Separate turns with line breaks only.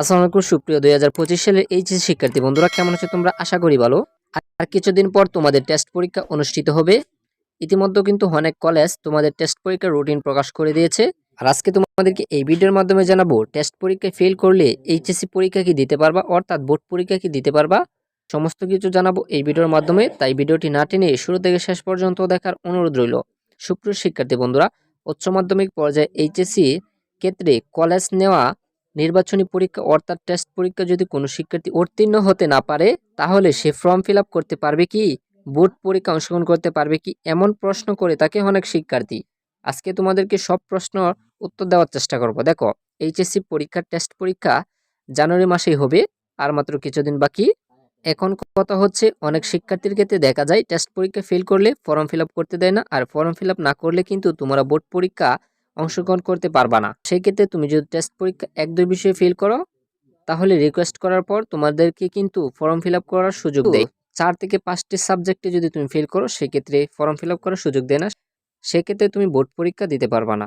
আসসালামু সুপ্রিয় দুই হাজার পঁচিশ সালের এইচএসসি শিক্ষার্থী বন্ধুরা, কেমন আছো তোমরা? আশা করি ভালো। আর কিছুদিন পর তোমাদের টেস্ট পরীক্ষা অনুষ্ঠিত হবে। ইতিমধ্যে কিন্তু অনেক কলেজ তোমাদের টেস্ট পরীক্ষার রুটিন প্রকাশ করে দিয়েছে। আর আজকে তোমাদেরকে এই ভিডিওর মাধ্যমে জানাব টেস্ট পরীক্ষায় ফেল করলে এইচএসসি পরীক্ষা কি দিতে পারবা, অর্থাৎ বোর্ড পরীক্ষা কি দিতে পারবা, সমস্ত কিছু জানাব এই ভিডিওর মাধ্যমে। তাই ভিডিওটি না টেনে শুরু থেকে শেষ পর্যন্ত দেখার অনুরোধ রইল। সুপ্রিয় শিক্ষার্থী বন্ধুরা, উচ্চ মাধ্যমিক পর্যায়ে এইচএসসি ক্ষেত্রে কলেজ নেওয়া নির্বাচনী পরীক্ষা অর্থাৎ টেস্ট পরীক্ষা যদি কোনো শিক্ষার্থী উত্তীর্ণ হতে না পারে, তাহলে সে ফর্ম ফিল করতে পারবে কি? বোর্ড পরীক্ষা অংশগ্রহণ করতে পারবে কি? এমন প্রশ্ন করে তাকে অনেক শিক্ষার্থী। আজকে তোমাদেরকে সব প্রশ্ন উত্তর দেওয়ার চেষ্টা করব। দেখো এইচএসসি পরীক্ষা টেস্ট পরীক্ষা জানুয়ারি মাসেই হবে, আর মাত্র কিছুদিন বাকি। এখন কথা হচ্ছে, অনেক শিক্ষার্থীর ক্ষেত্রে দেখা যায় টেস্ট পরীক্ষা ফেল করলে ফর্ম ফিল করতে দেয় না, আর ফর্ম ফিল না করলে কিন্তু তোমরা বোর্ড পরীক্ষা অংশগ্রহণ করতে পারবা না। সেক্ষেত্রে তুমি যদি টেস্ট পরীক্ষা এক দুই বিষয়ে ফিল করো তাহলে রিকোয়েস্ট করার পর তোমাদেরকে কিন্তু ফর্ম ফিল আপ করার সুযোগ দেয়। চার থেকে পাঁচটি সাবজেক্টে যদি তুমি ফেল করো সেক্ষেত্রে ফর্ম ফিল আপ করার সুযোগ দেয় না। সেক্ষেত্রে তুমি বোর্ড পরীক্ষা দিতে পারবা না।